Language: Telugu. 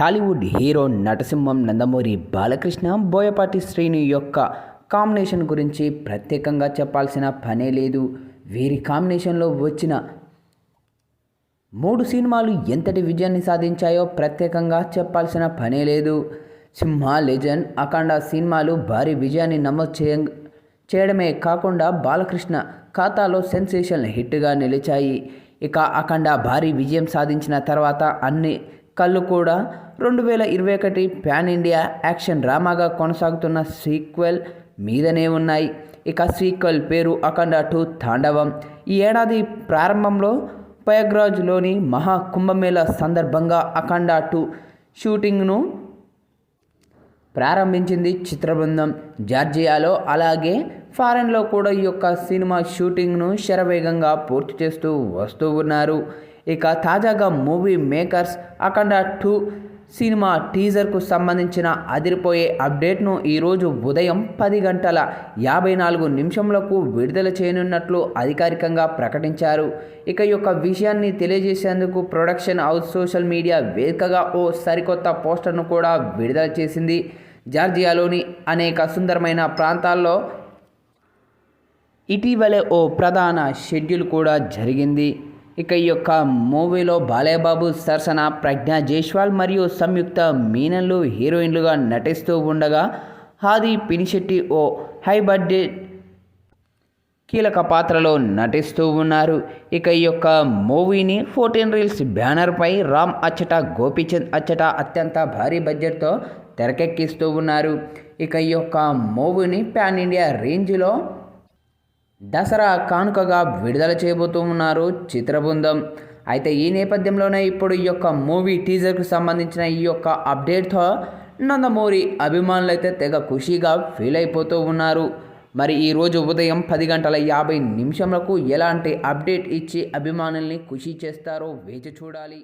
టాలీవుడ్ హీరో నటసింహం నందమూరి బాలకృష్ణ బోయపాటి శ్రీను యొక్క కాంబినేషన్ గురించి ప్రత్యేకంగా చెప్పాల్సిన పనే లేదు. వీరి కాంబినేషన్లో వచ్చిన మూడు సినిమాలు ఎంతటి విజయాన్ని సాధించాయో ప్రత్యేకంగా చెప్పాల్సిన పనే లేదు. సింహ లెజెండ్ అఖండ సినిమాలు భారీ విజయాన్ని నమోదు చేయ చేయడమే కాకుండా బాలకృష్ణ ఖాతాలో సెన్సేషన్ హిట్గా నిలిచాయి. ఇక అఖండ భారీ విజయం సాధించిన తర్వాత అన్ని కళ్ళు కూడా. రెండు వేల ఇరవై ఒకటి ప్యాన్ ఇండియా యాక్షన్ డ్రామాగా కొనసాగుతున్న సీక్వెల్ మీదనే ఉన్నాయి. ఇక సీక్వెల్ పేరు అఖండ టూ తాండవం. ఈ ఏడాది ప్రారంభంలో ప్రయాగ్రాజ్లోని మహా కుంభమేళ సందర్భంగా అఖండ టూ షూటింగ్ను ప్రారంభించింది చిత్రబృందం. జార్జియాలో అలాగే ఫారెన్లో కూడా ఈ యొక్క సినిమా షూటింగ్ను శరవేగంగా పూర్తి చేస్తూ వస్తూ ఉన్నారు. ఇక తాజాగా movie makers Akhanda two cinema టీజర్కు సంబంధించిన అదిరిపోయే అప్డేట్ను ఈరోజు ఉదయం పది గంటల యాభై నాలుగు నిమిషంలకు విడుదల చేయనున్నట్లు అధికారికంగా ప్రకటించారు. ఇక యొక్క విషయాన్ని తెలియజేసేందుకు ప్రొడక్షన్ హౌస్ సోషల్ మీడియా వేదికగా ఓ సరికొత్త పోస్టర్ను కూడా విడుదల చేసింది. జార్జియాలోని అనేక సుందరమైన ప్రాంతాల్లో ఇటీవలే ఓ ప్రధాన షెడ్యూల్ కూడా జరిగింది. ఇక ఈ యొక్క మూవీలో బాలయ్యబాబు సరసన ప్రజ్ఞా జైష్వాల్ మరియు సంయుక్త మీనన్లు హీరోయిన్లుగా నటిస్తూ ఉండగా హాది పినిశెట్టి ఓ హై బడ్జెట్ కీలక పాత్రలో నటిస్తూ ఉన్నారు. ఇక ఈ యొక్క మూవీని ఫోర్టీన్ రీల్స్ బ్యానర్పై రామ్ అచ్చట గోపీచంద్ అచ్చట అత్యంత భారీ బడ్జెట్తో తెరకెక్కిస్తూ ఉన్నారు. ఇక ఈ యొక్క మూవీని పాన్ ఇండియా రేంజ్లో దసరా కానుకగా విడుదల చేయబోతూ ఉన్నారు చిత్రబృందం. అయితే ఈ నేపథ్యంలోనే ఇప్పుడు ఈ యొక్క మూవీ టీజర్కు సంబంధించిన ఈ యొక్క అప్డేట్తో నందమూరి అభిమానులు అయితే తెగ ఖుషీగా ఫీల్ అయిపోతూ ఉన్నారు. మరి ఈరోజు ఉదయం పది గంటల యాభై నిమిషంలకు ఎలాంటి అప్డేట్ ఇచ్చి అభిమానుల్ని ఖుషి చేస్తారో వేచి చూడాలి.